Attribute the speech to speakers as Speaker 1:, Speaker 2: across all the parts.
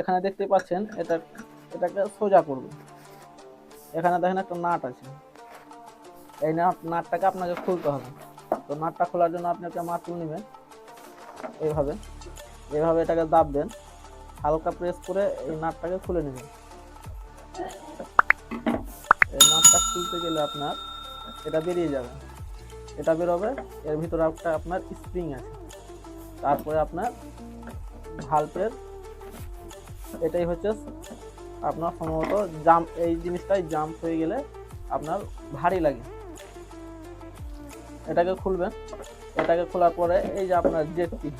Speaker 1: এখানে দেখতে পাচ্ছেন, এটা, এটাকে সোজা করবে। এখানে দেখেন একটা নাট আছে। এই নাট, নাটটাকে আপনাকে খুলতে হবে। তো নাটটা খোলার জন্য আপনি একটা মাতুল নেবেন। এইভাবে এইভাবে এটাকে দাববেন হালকা প্রেস করে এই নাটটাকে খুলে নেবেন। এই নাটটা খুলতে গেলে আপনার এটা বেরিয়ে যাবে। এটা বেরোবে, এর ভিতরে একটা আপনার স্প্রিং আছে। তারপরে আপনার ভাল্পের এটাই হচ্ছে আপনার সম্ভবত জাম, এই জিনিসটাই জাম্প হয়ে গেলে আপনার ভারী লাগে। এটাকে খুলবেন। এটাকে খোলার পরে এই যে আপনার জেট পিন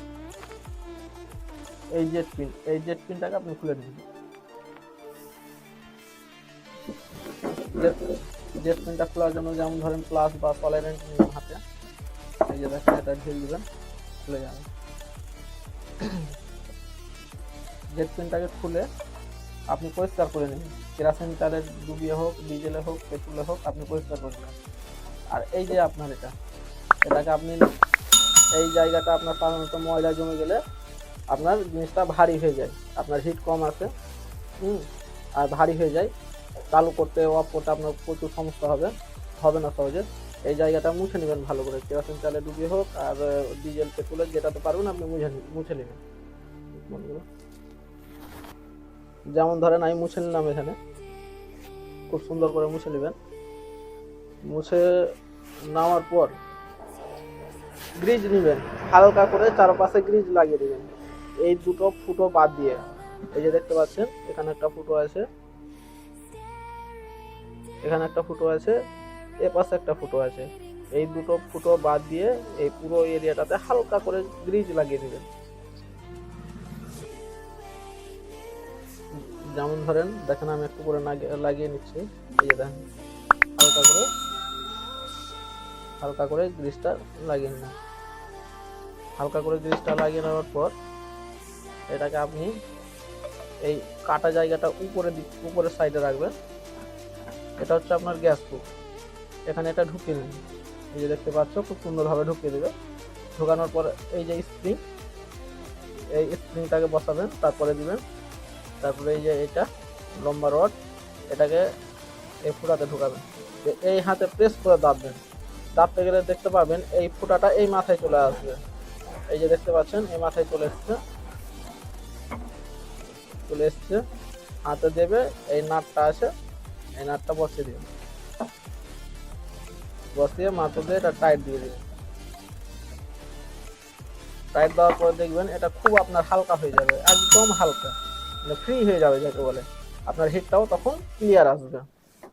Speaker 1: এই জেট পিন এই জেট পিনটাকে আপনি খুলে নেবেন। জেট পিনটা খোলার জন্য যেমন ধরেন প্লাস বা টলারেন্ট নিবেন হাতে, এই যে দেখেন এটা ঢিল দিবেন, খুলে যাবে। জেট পিনটাকে খুলে আপনি পরিষ্কার করে নেবেন। কেরাসিন তেলের ডুবিয়ে হোক ডিজেলে হোক পেট্রোলে হোক, আপনি পরিষ্কার করে নেবেন। আর এই যে আপনার এটা, এটাকে আপনি এই জায়গাটা আপনার সাধারণত ময়লা জমে গেলে আপনার জিনিসটা ভারী হয়ে যায়। আপনার হিট কম আছে হুম, আর ভারী হয়ে যায়। চালু করতে অফ করতে আপনার প্রচুর সমস্যা হবে হবে না সহজে। এই জায়গাটা মুছে নেবেন ভালো করে। কেরোসিন তেলে ডুবিয়ে হোক আর ডিজেল পেট্রোলের যেটাতে পারবেন আপনি মুছে মুছে নেবেন। যেমন ধরেন আমি মুছে নিলাম এখানে। খুব সুন্দর করে মুছে নেবেন। মুছে নেওয়ার পর গ্রিজ নেবেন। হালকা করে চারপাশে গ্রিজ লাগিয়ে দেবেন। এই দুটো ফুটো বাদ দিয়ে। এই যে দেখতে পাচ্ছেন, এখানে একটা ফুটো আছে। এখানে একটা ফুটো আছে, এ পাশে একটা ফুটো আছে। এই দুটো ফুটো বাদ দিয়ে এই পুরো এরিয়াটাতে হালকা করে গ্রিজ লাগিয়ে দিবেন। যেমন ধরেন, দেখেন আমি একটু করে লাগিয়ে নিচ্ছি। এই যে দেখেন, হালকা করে হালকা করে গ্রিসটা লাগিয়ে নিলাম। হালকা করে গ্রিসটা লাগিয়ে নেওয়ার পর, এটাকে আপনি এই কাটা জায়গাটা উপরে উপরের সাইডে রাখবেন। এটা হচ্ছে আপনার গ্যাস প্রুফ এখানে এটা ঢুকিয়ে নিন। এই যে দেখতে পাচ্ছ, খুব সুন্দরভাবে ঢুকিয়ে দেবে। ঢোকানোর পর এই যে স্প্রিং এই স্প্রিংটাকে বসাবেন, তারপরে দিবেন। তারপরে এই যে এটা লম্বা রড এটাকে এই ফুটাতে ঢুকাবেন। এই হাতে প্রেস করে দাববেন। দাবতে গেলে দেখতে পাবেন এই ফুটাটা এই মাথায় চলে আসবে। এই যে দেখতে পাচ্ছেন, এই মাথায় চলে এসছে। চলে এসছে। হাতে দেবে, এই নাটটা আছে এই নাটটা বসিয়ে দিবেন। বসিয়ে মাথা দিয়ে এটা টাইট দিয়ে দিবেন। টাইট দেওয়ার পরে দেখবেন এটা খুব আপনার হালকা হয়ে যাবে, একদম হালকা। ফ্রি হয়ে যাবে যাকে বলে। আপনার হিটটাও তখন ক্লিয়ার আসবে।